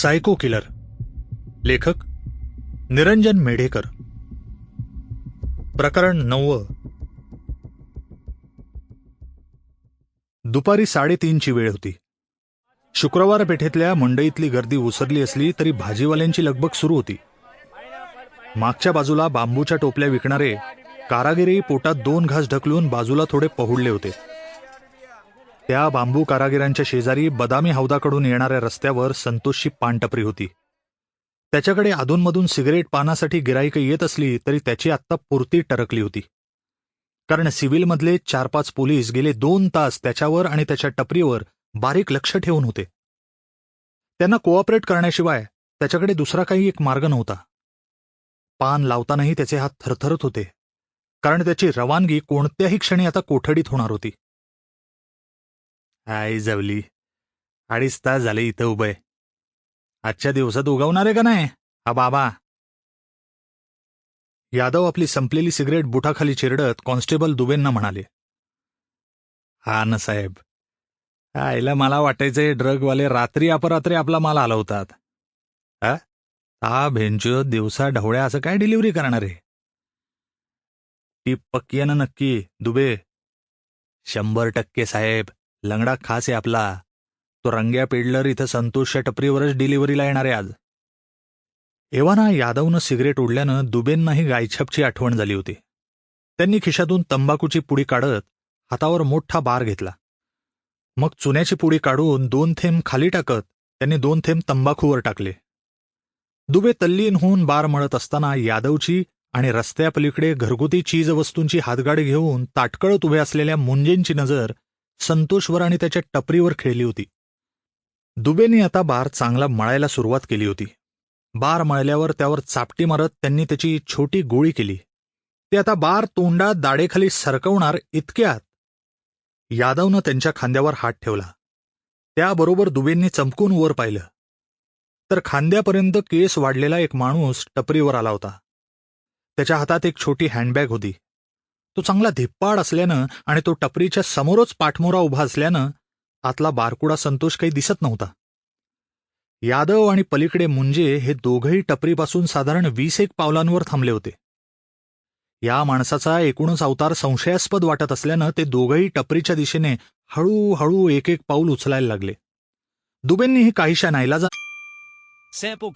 Saiko killer. लेखक निरंजन मेढेकर. प्रकरण नववं. दुपारी साडेतीनची वेळ होती. शुक्रवार पेठेतल्या मंडईतली गर्दी उसरली असली तरी भाजीवाल्यांची लगबग सुरू होती. मागच्या बाजूला बांबूच्या टोपल्या विकणारे कारागिरी पोटात दोन घास ढकलून बाजूला थोडे पहुडले होते. त्या बांबू कारागिरांच्या शेजारी बदामी हौदाकडून येणाऱ्या रस्त्यावर संतोषची पानटपरी होती. त्याच्याकडे अधूनमधून सिगरेट पानासाठी गिराईक येत असली तरी त्याची आत्ता पुरती टरकली होती. कारण सिव्हिलमधले चार पाच पोलीस गेले दोन तास त्याच्यावर आणि त्याच्या टपरीवर बारीक लक्ष ठेवून होते. त्यांना कोऑपरेट करण्याशिवाय त्याच्याकडे दुसरा काही एक मार्ग नव्हता. पान लावतानाही त्याचे हात थरथरत होते. कारण त्याची रवानगी कोणत्याही क्षणी आता कोठडीत होणार होती. आई जवली. अडीच तास झाले इथं उभय आजच्या दिवसात उगवणार आहे का नाही? हा बाबा. यादव आपली संपलेली सिगरेट बुटाखाली चिरडत कॉन्स्टेबल दुबेंना म्हणाले. हा ना साहेब. आईला मला वाटायचंय ड्रगवाले रात्री अपरात्री आपला माल हलवतात. हा? हा भेंचो दिवसा ढवळ्या असं काय डिलिव्हरी करणार आहे? ती पक्की आहे ना नक्की दुबे? शंभर टक्के साहेब. लंगडा खास आहे आपला. तो रंग्या पेडलर इथं संतोषच्या टपरीवरच डिलिव्हरीला येणार आहे आज. एव्हाना यादवनं सिगरेट ओढल्यानं दुबेंनाही गायछपची आठवण झाली होती. त्यांनी खिशातून तंबाखूची पुडी काढत हातावर मोठा बार घेतला. मग चुन्याची पुडी काढून दोन थेंब खाली टाकत त्यांनी दोन थेंब तंबाखूवर टाकले. दुबे तल्लीन होऊन बार मळत असताना यादवची आणि रस्त्यापलीकडे घरगुती चीज वस्तूंची हातगाडी घेऊन ताटकळत उभे असलेल्या मुंजेंची नजर संतोषवर आणि त्याच्या टपरीवर खेळली होती. दुबेने आता बार चांगला मळायला सुरुवात केली होती. बार मळल्यावर त्यावर चापटी मारत त्यांनी त्याची छोटी गोळी केली. ते आता बार तोंडात दाडेखाली सरकवणार इतक्यात यादवनं त्यांच्या खांद्यावर हात ठेवला. त्याबरोबर दुबेंनी चमकून वर पाहिलं. तर खांद्यापर्यंत केस वाढलेला एक माणूस टपरीवर आला होता. त्याच्या हातात एक छोटी हँडबॅग होती. तो चांगला धिप्पाड असल्यानं आणि तो टपरीच्या समोरच पाठमोरा उभा असल्यानं आतला बारकुडा संतोष काही दिसत नव्हता. यादव आणि पलीकडे मुंजे हे दोघंही टपरीपासून साधारण वीस एक पावलांवर थांबले होते. या माणसाचा एकूणच अवतार संशयास्पद वाटत असल्यानं ते दोघंही टपरीच्या दिशेने हळूहळू एक एक पाऊल उचलायला लागले. दुबेंनीही काहीशा नाईलाजा Sample